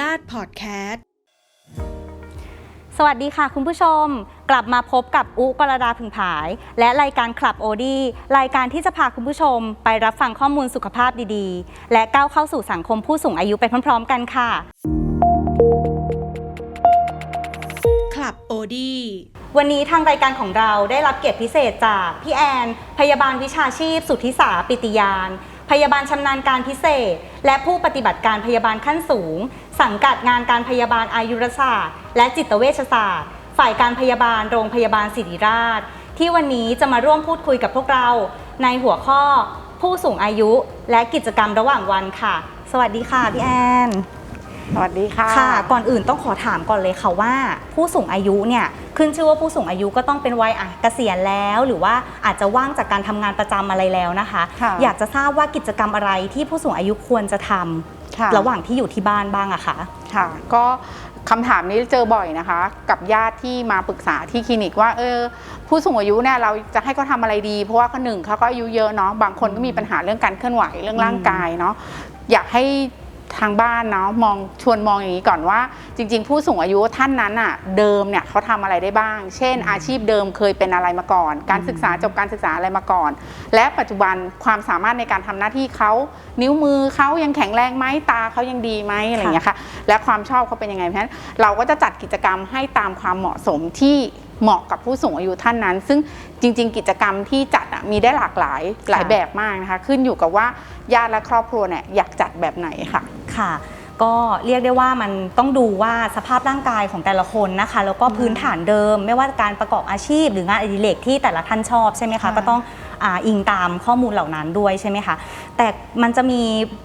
ลาดพอดแคสต์ สวัสดีค่ะคุณผู้ชม กลับมาพบกับอุกรดาผึ่งผาย และรายการคลับโอดีรายการที่จะพาคุณผู้ชม ไปรับฟังข้อมูลสุขภาพดีๆ และก้าวเข้าสู่สังคมผู้สูงอายุไปพร้อม ๆ กันค่ะคลับโอดีวันนี้ทางรายการของเราได้รับเกียรติพิเศษจากพี่แอน พยาบาลวิชาชีพ สุทธิสาปิติยาน พยาบาลชำนาญการพิเศษ และผู้ปฏิบัติการพยาบาลขั้นสูง สังกัดงานการพยาบาลอายุรศาสตร์ และจิตเวชศาสตร์ ฝ่ายการพยาบาลโรงพยาบาลศิริราช ที่วันนี้จะมาร่วมพูดคุยกับพวกเรา ในหัวข้อ ผู้สูงอายุ และกิจกรรมระหว่างวันค่ะ สวัสดีค่ะพี่แอน สวัสดีค่ะค่ะ ก่อนอื่นต้องขอถามก่อนเลยค่ะว่า ผู้สูงอายุเนี่ยขึ้นชื่อว่าผู้สูงอายุก็ต้องเป็นวัยอะเกษียณแล้ว หรือว่าอาจจะว่างจากการทำงานประจำอะไรแล้วนะคะค่ะอยากจะทราบว่ากิจกรรมอะไรที่ผู้สูงอายุควรจะทำค่ะระหว่างที่อยู่ที่บ้านบ้างอะคะค่ะ ก็คำถามนี้เจอบ่อยนะคะ กับญาติที่มาปรึกษาที่คลินิกว่าเออผู้สูงอายุเนี่ยเราจะให้เขาทำอะไรดี เพราะว่าเขาหนึ่งเขาก็อายุเยอะเนาะบางคนก็มีปัญหาเรื่องการเคลื่อนไหวเรื่องร่างกายเนาะอยากให้ ทางบ้านเนาะมองชวนมองอย่างนี้ก่อนว่า จริง ๆ ผู้สูงอายุท่านนั้นอะเดิมเนี่ยเขาทำอะไรได้บ้าง เช่น อาชีพเดิมเคยเป็นอะไรมาก่อน การศึกษาจบการศึกษาอะไรมาก่อน และปัจจุบันความสามารถในการทำหน้าที่เขานิ้วมือเขายังแข็งแรงไหมตาเขายังดีไหมอะไรอย่างเงี้ยค่ะและความชอบเขาเป็นยังไงเพราะฉะนั้นเราก็จะจัดกิจกรรมให้ตามความเหมาะสมที่ เหมาะกับผู้สูงอายุท่านนั้น ซึ่งจริง ๆ กิจกรรมที่จัดอะมีได้หลากหลายหลายแบบมากนะคะขึ้นอยู่กับว่าญาติและครอบครัวเนี่ยอยากจัดแบบไหนค่ะค่ะ ก็เรียกได้ว่ามันต้องดูว่าสภาพร่างกายของแต่ละคนนะคะ แล้วก็พื้นฐานเดิม ไม่ว่าการประกอบอาชีพ หรืองานอดิเรกที่แต่ละท่านชอบใช่ไหมคะค่ะก็ต้องอาอิงตามข้อมูลเหล่านั้นด้วยใช่ไหมคะ แต่มันจะมี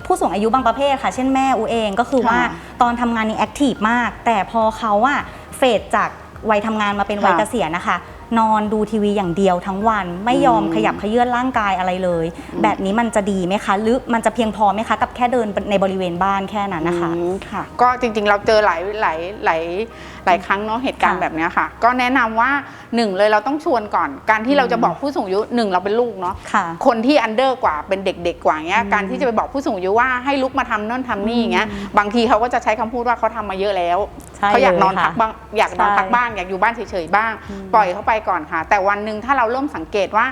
ผู้สูงอายุบางประเภทค่ะ เช่นแม่อูเองก็คือว่าตอนทำงานนี่แอคทีฟมาก แต่พอเขาอะเฟดจาก วัยทำงานมาเป็นวัยค่ะเกษียณนะคะ นอนดูทีวีอย่างเดียวทั้งวัน ไม่ยอมอืมขยับเขยื่อนร่างกายอะไรเลยแบบนี้มันจะดีไหมคะ หรือมันจะเพียงพอไหมคะ กับแค่เดินในบริเวณบ้านแค่นั้นนะคะ อืมค่ะก็จริงๆเราเจอหลายหลายหลายหลายครั้งเนาะเหตุการณ์ค่ะแบบเนี้ยค่ะ ก็แนะนำว่าหนึ่งเลยเราต้องชวนก่อน การที่เราจะบอกผู้สูงอายุหนึ่งเราเป็นลูกเนาะค่ะ คนที่อันเดอร์กว่าเป็นเด็กๆกว่าเงี้ยอืมการที่จะไปบอกผู้สูงอายุว่าให้ลุกมาทำโน่นทำนี่อย่างเงี้ยบางทีเขาก็จะใช้คำพูดว่าเขาทำมาเยอะแล้ว ใช่เขาอยากนอนเลยค่ะพักบ้างอยากนอนใช่พักบ้างอยากอยู่บ้านเฉยๆบ้าง อืมปล่อยเขาไปก่อนค่ะ แต่วันหนึ่งถ้าเราเริ่มสังเกตว่า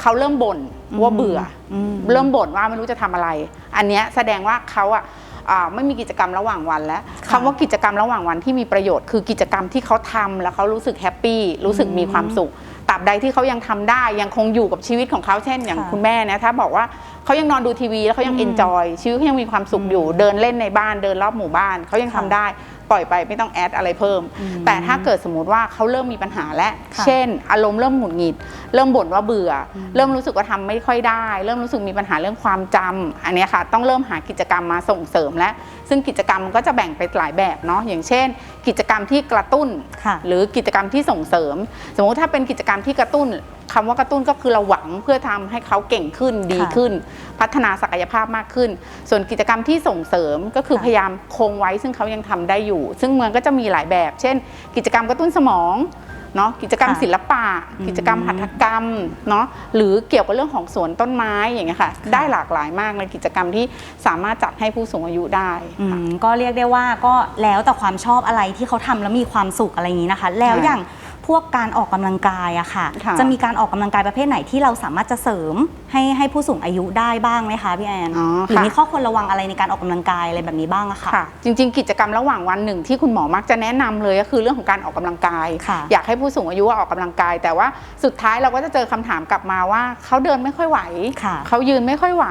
เขาเริ่มบ่นว่าเบื่ออม เริ่มบ่นว่าไม่รู้จะทำอะไร อันเนี้ยแสดงว่าเขาอะอ่าไม่มีกิจกรรมระหว่างวันแล้วค่ะคำว่ากิจกรรมระหว่างวันที่มีประโยชน์คือกิจกรรมที่เขาทำแล้วเขารู้สึกแฮปปี้รู้สึกมีความสุขตราบใดที่เขายังทำได้ยังคงอยู่กับชีวิตของเขาเช่น อย่างค่ะ คุณแม่เนี่ยถ้าบอกว่าเขายังนอนดูทีวีแล้วเขายังอืมเอนจอยชีวิตเขายังมีความสุขอยู่เดินเล่นในบ้านเดินรอบหมู่บ้านเขายังทำค่ะได้ ปล่อยไปไม่ต้องแอดอะไรเพิ่มอืมแต่ถ้าเกิดสมมติว่าเขาเริ่มมีปัญหาแล้วค่ะเช่น อารมณ์เริ่มหงุดหงิด เริ่มบ่นว่าเบื่ออมเริ่มรู้สึกว่าทำไม่ค่อยได้ เริ่มรู้สึกมีปัญหาเรื่องความจำอันเนี้ยค่ะ ต้องเริ่มหากิจกรรมมาส่งเสริมแล้วซึ่งกิจกรรมมันก็จะแบ่งไปหลายแบบเนาะอย่างเช่น กิจกรรมที่กระตุ้นค่ะหรือกิจกรรมที่ส่งเสริม สมมติถ้าเป็นกิจกรรมที่กระตุ้นคำว่ากระตุ้นก็คือเราหวังเพื่อทำให้เขาเก่งขึ้นดีค่ะขึ้น พัฒนาศักยภาพมากขึ้น ส่วนกิจกรรมที่ส่งเสริมก็คือค่ะพยายามคงไว้ซึ่งเขายังทำได้อยู่ซึ่งมันก็จะมีหลายแบบ เช่น กิจกรรมกระตุ้นสมองเนาะกิจกรรมค่ะศิลปะอืมกิจกรรมหัตถกรรมเนาะหรือเกี่ยวกับเรื่องของสวนต้นไม้อย่างเงี้ยค่ะค่ะได้หลากหลายมากในกิจกรรมที่สามารถจัดให้ผู้สูงอายุได้อืค่ะมก็เรียกได้ว่าก็แล้วแต่ความชอบอะไรที่เขาทำแล้วมีความสุขอะไรอย่างนี้นะคะ แล้วค่ะอย่างพ วกการออกกำลังกายอะค่ะ ค่ะ จะมีการออกกำลังกายประเภทไหนที่เราสามารถจะเสริมให้ให้ผู้สูงอายุได้บ้างไหมคะพี่แอนอ๋อหรือค่ะมีข้อควรระวังอะไรในการออกกำลังกายอะไรแบบนี้บ้างอะค่ะ ค่ะ จริง ๆ กิจกรรมระหว่างวันหนึ่งที่คุณหมอมักจะแนะนำเลยก็คือเรื่องของการออกกำลังกาย ค่ะ อยากให้ผู้สูงอายุออกกำลังกาย แต่ว่าสุดท้ายเราก็จะเจอคำถามกลับมาว่าเขาเดินไม่ค่อยไหว ค่ะเขายืนไม่ค่อยไหว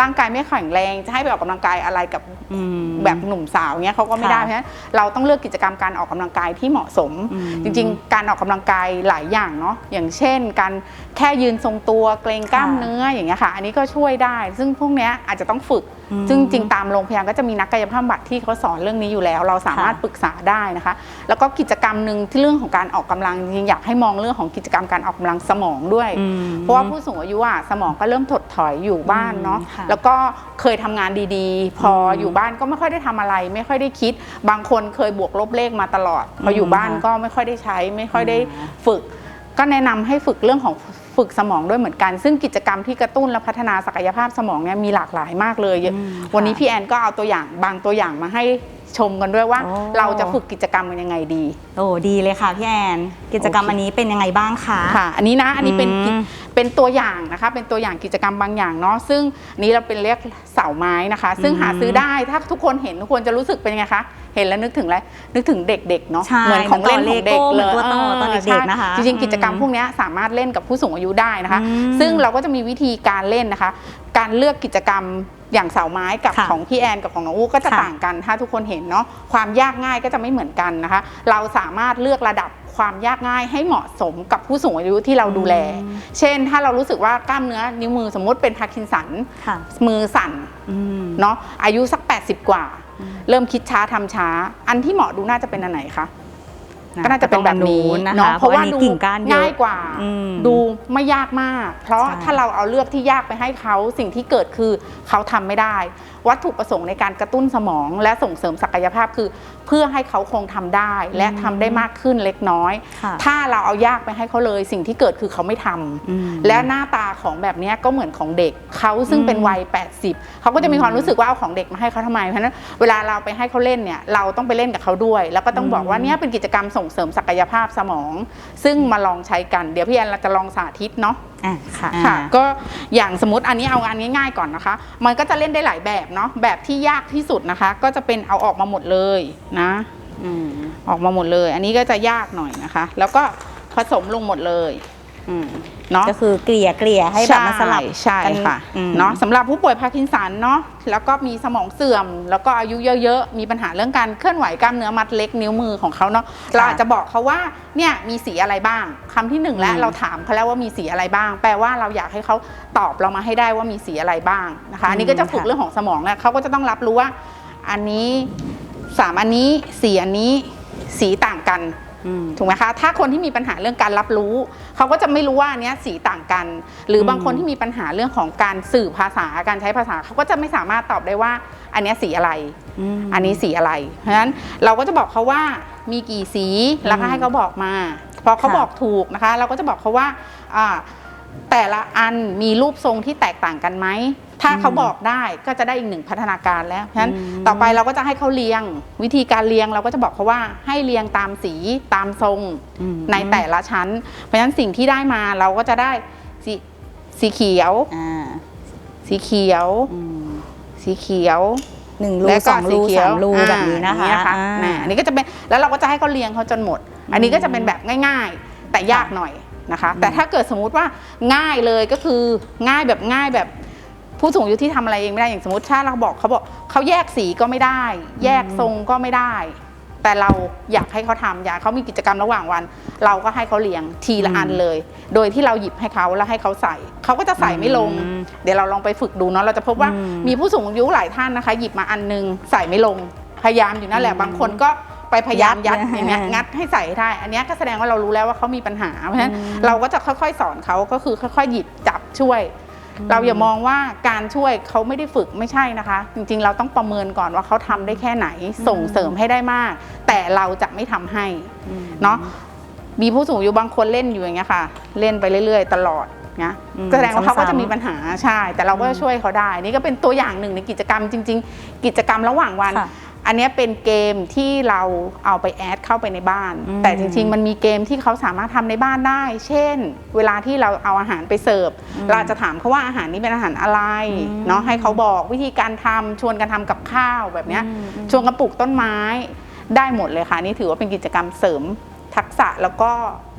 ร่างกายไม่แข็งแรงจะให้ไปออกกำลังกายอะไรกับอืม แบบหนุ่มสาวเงี้ยเขาก็ไม่ได้ค่ะเพราะฉะนั้นเราต้องเลือกกิจกรรมการออกกำลังกายที่เหมาะสม อืมจริง ๆ การออกกำลังกายหลายอย่างเนาะอย่างเช่น การแค่ยืนทรงตัวเกรงกล้ามค่ะเนื้ออย่างเงี้ยค่ะ อันนี้ก็ช่วยได้ ซึ่งพวกเนี้ยอาจจะต้องฝึกอืมซึ่งจริงๆตามโรงพยาบาลก็จะมีนักกายภาพบำบัดที่เขาสอนเรื่องนี้อยู่แล้ว เราสามารถค่ะปรึกษาได้นะคะ แล้วก็กิจกรรมหนึ่งที่เรื่องของการออกกำลังจริงๆอยากให้มองเรื่องของกิจกรรมการออกกำลังสมองด้วยอืมเพราะว่าผู้สูงอายุอะสมองก็เริ่มถดถอยอยู่บ้านเนาะอืมค่ะแล้วก็เคยทำงานดีๆ พออมอยู่บ้านก็ไม่ค่อยได้ทำอะไร ไม่ค่อยได้คิด บางคนเคยบวกลบเลขมาตลอด พออยู่อืมบ้านค่ะก็ไม่ค่อยได้ใช้ ไม่ค่อยได้อ่าฝึก ก็แนะนำให้ฝึกเรื่องของ ฝึกสมองด้วยเหมือนกัน ซึ่งกิจกรรมที่กระตุ้นและพัฒนาศักยภาพสมองเนี่ยมีหลากหลายมากเลยอืมวันนี้ค่ะพี่แอนก็เอาตัวอย่างบางตัวอย่างมาให้ชมกันด้วยว่า โอ้ เราจะฝึกกิจกรรมกันยังไงดี โอ้ดีเลยค่ะพี่แอน กิจกรรมโอเคอันนี้เป็นยังไงบ้างคะ ค่ะ อันนี้นะ อันนี้เป็นอืมเป็นตัวอย่างนะคะ เป็นตัวอย่างกิจกรรมบางอย่างเนาะ ซึ่งอันนี้เราเป็นเรียกเสาไม้นะคะ ซึ่งหาซื้อได้ ถ้าทุกคนเห็นทุกคนจะรู้สึกเป็นยังไงคะ เห็นแล้วนึกถึงอะไรนึกถึงเด็กๆเนาะใช่เหมือนของเล่นของเด็กเหมืเลอนยตัวต่อตอนเด็กๆนะคะใช่จริงๆกิจกรรมอืมพวกเนี้ยสามารถเล่นกับผู้สูงอายุได้นะคะ อืมซึ่งเราก็จะมีวิธีการเล่นนะคะ การเลือกกิจกรรมอย่างเสาไม้กับค่ะของพี่แอนกับของน้องอู้ก็จะค่ะ ต่างกันถ้าทุกคนเห็นเนาะความยากง่ายก็จะไม่เหมือนกันนะคะ เราสามารถเลือกระดับความยากง่ายให้เหมาะสมกับผู้สูงอายุที่เราดูแลอืมเช่น ถ้าเรารู้สึกว่ากล้ามเนื้อนิ้วมือสมมติเป็นพาร์กินสันค่ะมือสั่น อืม เนาะอายุสัก 80 กว่า เริ่มคิดช้าทำช้า อันที่เหมาะดูน่าจะเป็นอันไหนคะก็น่าจะเป็นแบบนี้ตรงนะคะเนาะเพราะว่าเพราะว่ามีดูกิ่งก้านเยอะง่ายกว่าอืมดูไม่ยากมาก เพราะใช่ถ้าเราเอาเลือกที่ยากไปให้เขาสิ่งที่เกิดคือเขาทำไม่ได้ วัตถุประสงค์ในการกระตุ้นสมอง และส่งเสริมศักยภาพคือ เพื่อให้เขาคงทำได้ และทำได้มากขึ้นเล็กน้อยค่ะถ้าเราเอายากไปให้เขาเลย สิ่งที่เกิดคือเขาไม่ทำอืมและหน้าตาของแบบเนี้ยก็เหมือนของเด็ก เขาซึ่งเป็นวัย 80 เขาก็จะมีความรู้สึกว่าเอาของเด็กมาให้เขาทำไม เพราะฉะนั้นเวลาเราไปให้เขาเล่นเนี่ยเราต้องไปเล่นกับเขาด้วย แล้วก็ต้องบอกว่าเนี่ยเป็นกิจกรรมส่งเสริมศักยภาพสมอง ซึ่งมาลองใช้กันเดี๋ยวพี่แอนเราจะลองสาธิตเนาะอะค่ะค่ะก็อย่างสมมติอันนี้เอาอันง่ายๆก่อนนะคะ มันก็จะเล่นได้หลายแบบเนาะแบบที่ยากที่สุดนะคะ ก็จะเป็นเอาออกมาหมดเลยนะอืมออกมาหมดเลย อันนี้ก็จะยากหน่อยนะคะ แล้วก็ผสมลงหมดเลย อืม เนาะก็คือเกลี่ยเกลี่ยให้แบบมันสลับใช่กันค่ะอืมเนาะสำหรับผู้ป่วยพาร์กินสันเนาะแล้วก็มีสมองเสื่อม แล้วก็อายุเยอะๆ มีปัญหาเรื่องการเคลื่อนไหวกล้ามเนื้อมัดเล็กนิ้วมือของเขาเนาะเราอาจจะบอกเขาว่าเนี่ยมีสีอะไรบ้างคำที่หนึ่งแล้วเราถามเขาแล้วว่ามีสีอะไรบ้าง แปลว่าเราอยากให้เขาตอบเรามาให้ได้ว่ามีสีอะไรบ้างนะคะอันนี้ก็จะฝึกเรื่องของสมองแล้วเขาก็จะต้องรับรู้ว่าอันนี้สามอันนี้สีอันนี้สีต่างกันอืม ถูกไหมคะ ถ้าคนที่มีปัญหาเรื่องการรับรู้ เขาก็จะไม่รู้ว่าอันเนี้ยสีต่างกัน หรือมบางคนที่มีปัญหาเรื่องของการสื่อภาษาการใช้ภาษาเขาก็จะไม่สามารถตอบได้ว่า อันเนี้ยสีอะไรมอันนี้สีอะไร เพราะฉะนั้นเราก็จะบอกเขาว่ามีกี่สีแล้วก็ให้เขาบอกมา พอเขาค่ะบอกถูกนะคะ เราก็จะบอกเขาว่าอ่าแต่ละอันมีรูปทรงที่แตกต่างกันไหม ถ้าเขาบอกได้ก็จะได้อีกหนึ่งพัฒนาการแล้วเพราะฉะนั้นอืมต่อไปเราก็จะให้เขาเรียง วิธีการเรียงเราก็จะบอกเขาว่าให้เรียงตามสีตามทรงอืมในแต่ละชั้น เพราะฉะนั้นสิ่งที่ได้มาเราก็จะได้สีสีเขียวอ่าสีเขียวอืมสีเขียวหนึ่งรูแล้วสก็องสีรูเขียสาวมรูอ่าแบบนี้นะคะอย่างอ่าน่ะอันนี้ก็จะเป็นแล้วเราก็จะให้เขาเรียงเขาจนหมด อันนี้ก็จะเป็นแบบง่ายๆ แต่ยากหน่อยนะคะ แต่ถ้าเกิดสมมุติว่าง่ายเลยก็คือง่ายแบบง่ายแบบ ผู้สูงอายุที่ทำอะไรเองไม่ได้อย่างสมมติถ้าเราบอกเขาบอกเขาแยกสีก็ไม่ได้ แยกทรงก็ไม่ได้ แต่เราอยากให้เขาทำอยากให้เขามีกิจกรรมระหว่างวัน เราก็ให้เขาเรียงทีละอันเลย โดยที่เราหยิบให้เขาแล้วให้เขาใส่เขาก็จะใส่ไม่ลงอืมเดี๋ยวเราลองไปฝึกดูเนาะเราจะพบว่าอืมมีผู้สูงอายุหลายท่านนะคะ หยิบมาอันนึงใส่ไม่ลง พยายามอยู่นั่นแหละอืมบางคนก็ไปพยายามยัยัดดเลยอย่างเงี้ยงัดให้ใส่ให้ได้ อันเนี้ยก็แสดงว่าเรารู้แล้วว่าเขามีปัญหาเพราะฉะนั้นอืมเราก็จะค่อยๆ สอนเขาก็คือค่อยๆ หยิบจับช่วย เราอย่ามองว่าการช่วยเขาไม่ได้ฝึกไม่ใช่นะคะ จริงๆ เราต้องประเมินก่อนว่าเขาทำได้แค่ไหนส่งเสริมให้ได้มาก แต่เราจะไม่ทำให้อืมเนาะมีผู้สูงอายุบางคนเล่นอยู่อย่างเงี้ยค่ะ เล่นไปเรื่อย ๆ ตลอดนะอืมแสดงว่าเขาก็ซ้ำๆจะมีปัญหาใช่ แต่เราก็จะช่วยเขาได้ นี่ก็เป็นตัวอย่างหนึ่งในกิจกรรมจริง ๆ กิจกรรมระหว่างวันค่ะ อันเนี้ยเป็นเกมที่เราเอาไปแอดเข้าไปในบ้านอืมแต่จริง ๆ มันมีเกมที่เขาสามารถทำในบ้านได้ เช่น เวลาที่เราเอาอาหารไปเสิร์ฟ เราอาจจะถามเขาว่าอาหารนี้เป็นอาหารอะไรอืมเนาะให้เขาบอกวิธีการทำชวนกันทำกับข้าวแบบเนี้ยอืมอืมชวนกันปลูกต้นไม้ได้หมดเลยค่ะนี่ถือว่าเป็นกิจกรรมเสริม ทักษะแล้วก็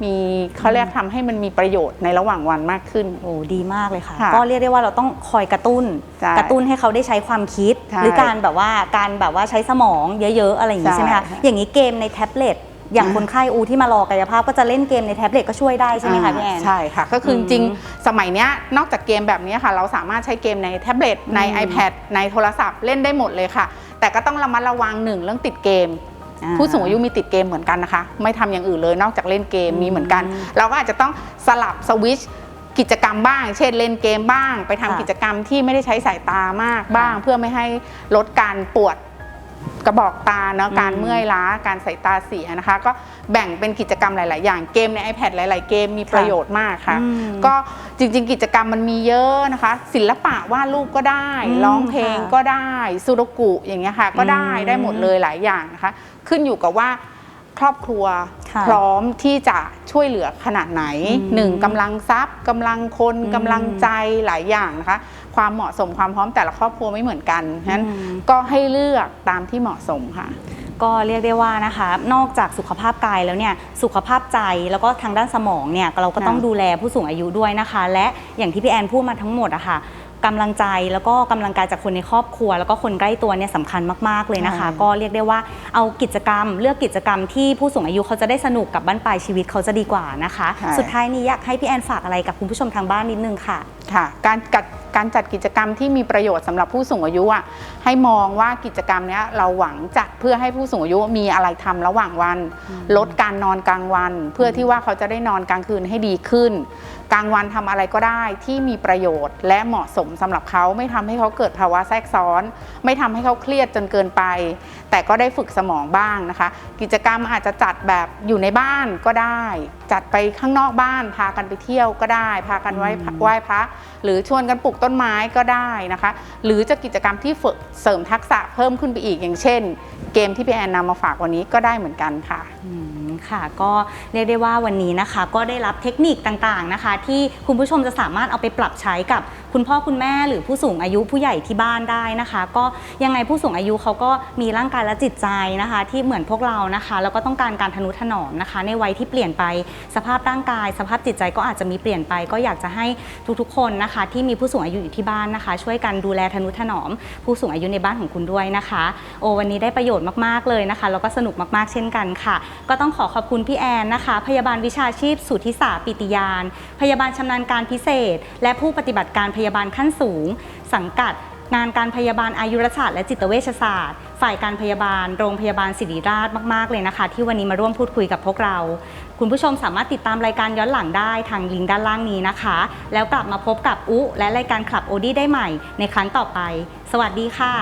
มีเขาเรียกทำให้มันมีประโยชน์ในระหว่างวันมากขึ้น โอ้ดีมากเลยค่ะ ค่ะก็เรียกได้ว่าเราต้องคอยกระตุ้น ใช่กระตุ้นให้เขาได้ใช้ความคิด ใช่หรือการแบบว่าการแบบว่าใช้สมองเยอะๆอะไรอย่างนี้ใช่ ใช่ไหมคะอย่างนี้เกมในแท็บเล็ตอย่างอ่าคนไข้อูที่มารอกายภาพก็จะเล่นเกมในแท็บเล็ตก็ช่วยได้ใช่ไหมคะพี่แอน ใช่ค่ะ ก็คืออมจริงๆสมัยเนี้ยนอกจากเกมแบบนี้ค่ะ เราสามารถใช้เกมในแท็บเล็ตใน อืม iPad ในโทรศัพท์เล่นได้หมดเลยค่ะ แต่ก็ต้องระมัดระวังหนึ่งเรื่องติดเกมอ่า ผู้สูงอายุมีติดเกมเหมือนกันนะคะ ไม่ทำอย่างอื่นเลยนอกจากเล่นเกมอืมมีเหมือนกัน เราก็อาจจะต้องสลับสวิตชกิจกรรมบ้าง เช่นเล่นเกมบ้าง ไปทำค่ะกิจกรรมที่ไม่ได้ใช้สายตามากบ้าง เพื่อไม่ให้ลดการปวดกระบอกตาเนาะอืมการเมื่อยล้าการสายตาเสียนะคะ ก็แบ่งเป็นกิจกรรมหลาย ๆ อย่างเกมใน iPad หลาย ๆ เกมมีประโยชน์มากค่ะอืมก็จริง ๆ กิจกรรมมันมีเยอะนะคะ ศิลปะวาดรูปก็ได้อืมร้องเพลงค่ะก็ได้สุดกุอย่างเงี้ยค่ะ ก็ได้อืมได้หมดเลยหลายอย่างนะคะ ขึ้นอยู่กับว่าครอบครัวค่ะพร้อมที่จะช่วยเหลือขนาดไหนอืมหนึ่งกำลังทรัพย์กำลังคนอืมกำลังใจหลายอย่างนะคะ ความเหมาะสมความพร้อมแต่ละครอบครัวไม่เหมือนกันฉะนั้นอืมก็ให้เลือกตามที่เหมาะสมค่ะก็เรียกได้ว่านะคะ นอกจากสุขภาพกายแล้วเนี่ยสุขภาพใจแล้วก็ทางด้านสมองเนี่ยเราก็ต้องค่ะดูแลผู้สูงอายุด้วยนะคะ และอย่างที่พี่แอนพูดมาทั้งหมดอะค่ะ กำลังใจแล้วก็กำลังกายจากคนในครอบครัว แล้วก็คนใกล้ตัวเนี่ยสำคัญมากๆเลยนะคะ ก็เรียกได้ว่าเอากิจกรรม เลือกกิจกรรมที่ผู้สูงอายุเขาจะได้สนุกกับบ้านปลายชีวิตเขาจะดีกว่านะคะใช่สุดท้ายนี้อยากให้พี่แอนฝากอะไรกับคุณผู้ชมทางบ้านนิดนึงค่ะ ค่ะ การจัด การจัดกิจกรรมที่มีประโยชน์สำหรับผู้สูงอายุอะให้มองว่ากิจกรรมเนี้ยเราหวังจัดเพื่อให้ผู้สูงอายุมีอะไรทำระหว่างวัน ลดการนอนกลางวัน เพื่อที่ว่าเขาจะได้นอนกลางคืนให้ดีขึ้น กลางวันทำอะไรก็ได้ที่มีประโยชน์ และเหมาะสมสำหรับเขาไม่ทำให้เขาเกิดภาวะแทรกซ้อน ไม่ทำให้เขาเครียดจนเกินไป แต่ก็ได้ฝึกสมองบ้างนะคะ กิจกรรมอาจจะจัดแบบอยู่ในบ้านก็ได้จัดไปข้างนอกบ้าน พากันไปเที่ยวก็ได้ พากันไหว้พระไหว้พระ หรือชวนกันปลูกต้นไม้ก็ได้นะคะ หรือจะกิจกรรมที่ฝึกเสริมทักษะเพิ่มขึ้นไปอีกอย่างเช่น เกมที่พี่แอนนำมาฝากวันนี้ก็ได้เหมือนกันค่ะอืมค่ะก็เรียกได้ว่าวันนี้นะคะ ก็ได้รับเทคนิคต่างๆนะคะ ที่คุณผู้ชมจะสามารถเอาไปปรับใช้กับ คุณพ่อคุณแม่หรือผู้สูงอายุผู้ใหญ่ที่บ้านได้นะคะ ก็ยังไงผู้สูงอายุเขาก็มีร่างกายและจิตใจนะคะ ที่เหมือนพวกเรานะคะแล้วก็ต้องการการทนุถนอมนะคะ ในวัยที่เปลี่ยนไปสภาพร่างกาย สภาพจิตใจก็อาจจะมีเปลี่ยนไป ก็อยากจะให้ทุกๆ คนนะคะ ที่มีผู้สูงอายุอยู่ที่บ้านนะคะ ช่วยกันดูแลทนุถนอม ผู้สูงอายุในบ้านของคุณด้วยนะคะ โอวันนี้ได้ประโยชน์มากๆเลยนะคะแล้วก็สนุกมากๆเช่นกันค่ะ ก็ต้องขอขอบคุณพี่แอนนะคะ พยาบาลวิชาชีพสุทธิสาปิติยาน พยาบาลชำนาญการพิเศษ และผู้ปฏิบัติการพยาบาลขั้นสูง สังกัด งานการพยาบาลอายุรศาสตร์และจิตเวชศาสตร์ ฝ่ายการพยาบาลโรงพยาบาลศิริราชมากๆเลยนะคะ ที่วันนี้มาร่วมพูดคุยกับพวกเรา คุณผู้ชมสามารถติดตามรายการย้อนหลังได้ทางลิงก์ด้านล่างนี้นะคะ แล้วกลับมาพบกับอุและรายการคลับโอดี้ได้ใหม่ในครั้งต่อไป สวัสดีค่ะ